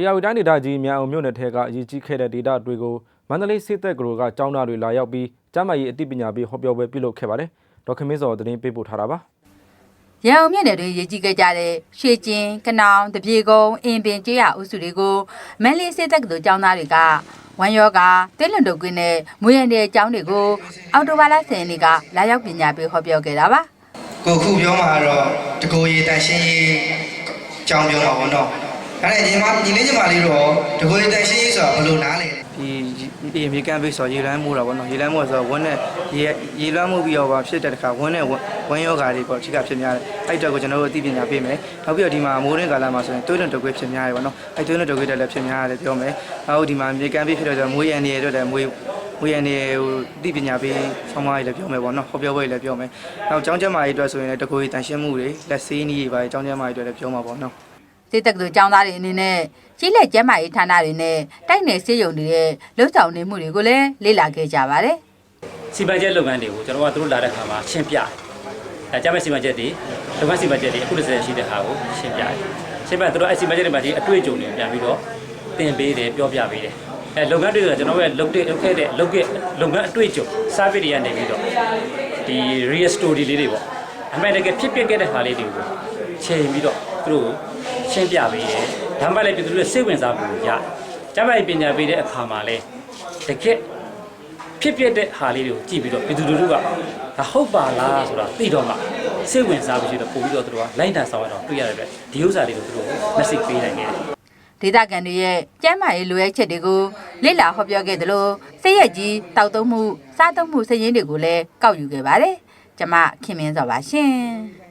တရားဝတီတိုင်းဒေသကြီးမြန်အောင်မြို့နယ်ထဲကအရေးကြီးခဲ့တဲ့ဒေတာတွေကိုမန္တလေးစစ်တပ်ကတော်ကចောင်းသားတွေလာရောက်ပြီးကျမ်းမာရေးအသိပညာပေးဟောပြောပွဲပြုလုပ်ခဲ့ပါတယ်။ဒေါက်ခမင်းစောသတင်းပေးပို့ထားတာပါရန်အောင်မြစ်နယ်တွင်ရည်ကြီးခဲ့ကြတဲ့ရှေကျင်းကနောင်တပြေကုန်းအင်ပင်ကျေးရအုပ်စုတွေကိုမန်လေးစစ်တပ်ကတို့ចောင်းသားတွေကဝမ်ယောဂတဲလွန်တုတ်ကွင်းနဲ့မွေရန်တဲ့ကျောင်းတွေကိုအော်တိုဘာလ10ရက်နေ့ကလာရောက်ပညာပေးဟောပြောခဲ့တာပါကိုခုပြောမှာတော့တကိုရီတန်ရှင်းရေးအကြောင်းပြောမှာပေါ့နော်။ ဒါနဲ့ညီမညီလေးညီမလေးတော့တကိုရီတန်ရှင်းရေးဆိုတာဘယ်လိုနားလဲ။ဒီဒီအမေရိကန်ဘေးဆိုရေလမ်းမိုးတာပေါ့နော်ရေလမ်းမိုးဆိုတော့ဝန်းနဲ့ရေရေလွှမ်းမှုပြီးတော့ပါဖြစ်တဲ့တခါဝန်းနဲ့ဝန်းယောဂါတွေပေါ့အထူးကဖြစ်များတယ်အဲ့တော့ကိုကျွန်တော်တို့အသိပညာပေးမယ်နောက်ပြီးတော့ဒီမှာမိုးရင်းကာလမှာဆိုရင်တွေးလွန်တုပ်ကွေးဖြစ်များတယ်ပေါ့နော်အဲ့တွေးလွန်တုပ်ကွေးတက်လည်းဖြစ်များတယ်ပြောမယ်နောက်ဒီမှာအမေရိကန်ဘေးဖြစ်တော့ကျမိုးရန်တွေအတွက်လည်းမွေးမွေးရန်တွေဟိုအသိပညာပေးဆောင်းပါးတွေလည်းပြောမယ်ပေါ့နော်ဟောပြောပွဲတွေလည်းပြောမယ်နောက်ကျောင်းကျမ်းမာရေးအတွက်ဆိုရင်လည်းတကူကြီးတန်ရှင်းမှုတွေလက်ဆေးနည်းတွေပါကျောင်းကျမ်းမာရေးအတွက်လည်းပြောမှာပေါ့နော် စစ်တပ်ကတို့ចောင်းသားတွေအနေနဲ့ကြီးလက်ကျမ်းမာရေးဌာနတွေနဲ့တိုက်နယ်စေယုံတွေရဲ့လှုပ်ဆောင်နေမှုတွေကိုလည်းလေ့လာခဲ့ကြပါတယ်စီမံချက်လုပ်ငန်းတွေကိုကျွန်တော်ကသူတို့လာတဲ့ခါမှာရှင်းပြတယ်။အဲကြမဲ့စီမံချက်တွေလုပ်ငန်းစီမံချက်တွေအခုတစ်စက်ရှိတဲ့ဟာကိုရှင်းပြတယ်။ရှင်းပြသူတို့အဲစီမံချက်တွေမှာဒီအတွေ့အကြုံတွေပြန်ပြီးတော့သင်ပေးတယ်ပြောပြပေးတယ်။အဲလုပ်ငန်းတွေကကျွန်တော်ရဲ့လုပ်တဲ့လုပ်ခဲ့တဲ့လုပ်ခဲ့လုပ်ငန်းအတွေ့အကြုံ service တွေကနေပြီးတော့ဒီ real story လေးတွေပေါ့။အမှန်တကယ်ဖြစ်ပျက်ခဲ့တဲ့ဟာလေးတွေကိုချိန်ပြီးတော့သူတို့ ရှင်းပြပေးတယ်။ဒါမှလည်းပြည်သူတွေစိတ်ဝင်စားမှုကိုရတယ်။ကျမကြီးပညာပေးတဲ့အခါမှာလည်းတကယ်ဖြစ်ဖြစ်တဲ့ဟာလေးတွေကိုကြည့်ပြီးတော့ပြည်သူလူထုကဒါဟုတ်ပါလားဆိုတာသိတော့မှစိတ်ဝင်စားပြီးတော့ပို့ပြီးတော့သူတို့ကလိုက်တန်ဆောင်ရတော့တွေ့ရတဲ့အတွက်ဒီဥစ္စာတွေကိုသူတို့ message ပေးနိုင်ခဲ့တယ်ဒေသခံတွေရဲ့ကျမ်းမာရေးလိုအပ်ချက်တွေကိုလေ့လာဟောပြောခဲ့သလိုစိတ်ရကြီးတောက်သုံးမှုစားသုံးမှုစည်ရင်းတွေကိုလည်းကောက်ယူခဲ့ပါတယ်။ကျမခင်မင်းစောပါရှင်။